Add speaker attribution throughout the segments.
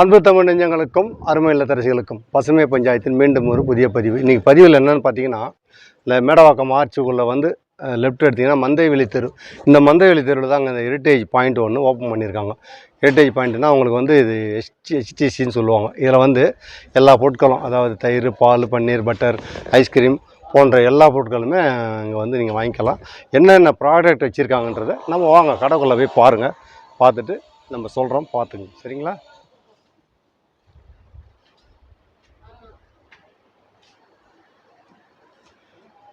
Speaker 1: அன்பு தமிழ் நெஞ்சங்களுக்கும் அருமை இல்லத்தரசிகளுக்கும் பசுமை பஞ்சாயத்தின் மீண்டும் ஒரு புதிய பதிவு. இன்றைக்கி பதிவில் என்னென்னு பார்த்தீங்கன்னா இந்த மேடவாக்கம் ஆர்ச்சுக்குள்ளே வந்து லெஃப்ட் எடுத்திங்கன்னா மந்தைவெளி தெரு. இந்த மந்தைவெளி தெருவில் தான் இந்த ஹெரிட்டேஜ் பாயிண்ட் ஒன்று ஓப்பன் பண்ணியிருக்காங்க. ஹெரிட்டேஜ் பாயிண்ட்னா அவங்களுக்கு வந்து இது ஹெச்டி ஹெச்டிசின்னு சொல்லுவாங்க. இதில் வந்து எல்லா பொருட்களும் அதாவது தயிர் பால் பன்னீர் பட்டர் ஐஸ்கிரீம் போன்ற எல்லா பொருட்களுமே இங்கே வந்து நீங்கள் வாங்கிக்கலாம். என்னென்ன ப்ராடக்ட் வச்சுருக்காங்கன்றதை நம்ம வாங்க கடைக்குள்ளே போய் பாருங்கள் பார்த்துட்டு நம்ம சொல்கிறோம் பார்த்துங்க சரிங்களா?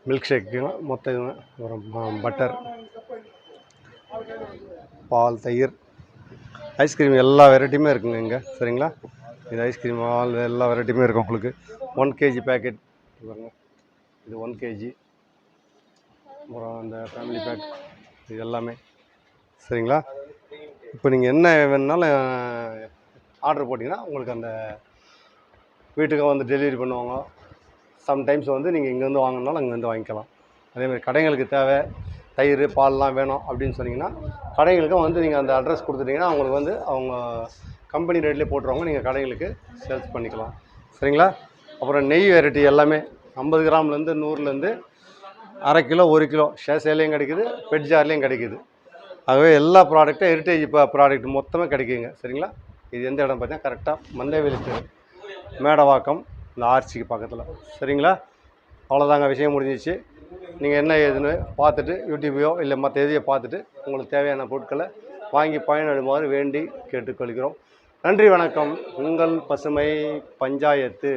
Speaker 1: மில்க் ஷேக்குங்க மொத்தம் இதுங்க அப்புறம் பட்டர் பால் தயிர் ஐஸ்கிரீம் எல்லா வெரைட்டியுமே இருக்குங்க இங்கே சரிங்களா இது ஐஸ்கிரீம் ஆல் எல்லா வெரைட்டியுமே இருக்கும் உங்களுக்கு ஒன் கேஜி பேக்கெட் பாருங்க இது ஒன் கேஜி அப்புறம் அந்த ஃபேமிலி பேக் இது எல்லாமே சரிங்களா இப்போ நீங்கள் என்ன வேணுனாலும் ஆர்டர் போட்டிங்கன்னா உங்களுக்கு அந்த வீட்டுக்கு வந்து டெலிவரி பண்ணுவாங்க சம்டைம்ஸ் வந்து நீங்கள் இங்கேருந்து வாங்கினாலும் அங்கேருந்து வாங்கிக்கலாம். அதேமாதிரி கடைங்களுக்கு தேவை தயிர் பால்லாம் வேணும் அப்படின்னு சொன்னீங்கன்னா கடைகளுக்கும் வந்து நீங்கள் அந்த அட்ரஸ் கொடுத்துட்டீங்கன்னா அவங்களுக்கு வந்து அவங்க கம்பெனி ரேட்லேயே போட்டுருவாங்க. நீங்கள் கடைகளுக்கு சேல்ஸ் பண்ணிக்கலாம். சரிங்களா? அப்புறம் நெய் வெரைட்டி எல்லாமே ஐம்பது கிராம்லேருந்து நூறுலேருந்து அரை கிலோ ஒரு கிலோ ஷேசேலையும் கிடைக்குது பெட் ஜார்லேயும் கிடைக்குது. ஆகவே எல்லா ப்ராடக்ட்டும் ஹெரிட்டேஜ் இப்போ ப்ராடக்ட் மொத்தமாக கிடைக்குங்க. சரிங்களா? இது எந்த இடம் பார்த்தீங்கன்னா கரெக்டாக மந்தேவெளி தெரு மேடவாக்கம் இந்த ஆர்ச்சிக்கு பக்கத்தில். சரிங்களா? அவ்வளோதாங்க விஷயம் முடிஞ்சிச்சு. நீங்கள் என்ன ஏதுன்னு பார்த்துட்டு யூடியூப்பையோ இல்லை மற்ற எதையோ பார்த்துட்டு உங்களுக்கு தேவையான பொருட்களை வாங்கி பயனடுமாறு வேண்டி கேட்டுக்கொள்கிறோம். நன்றி வணக்கம். உங்கள் பசுமை பஞ்சாயத்து.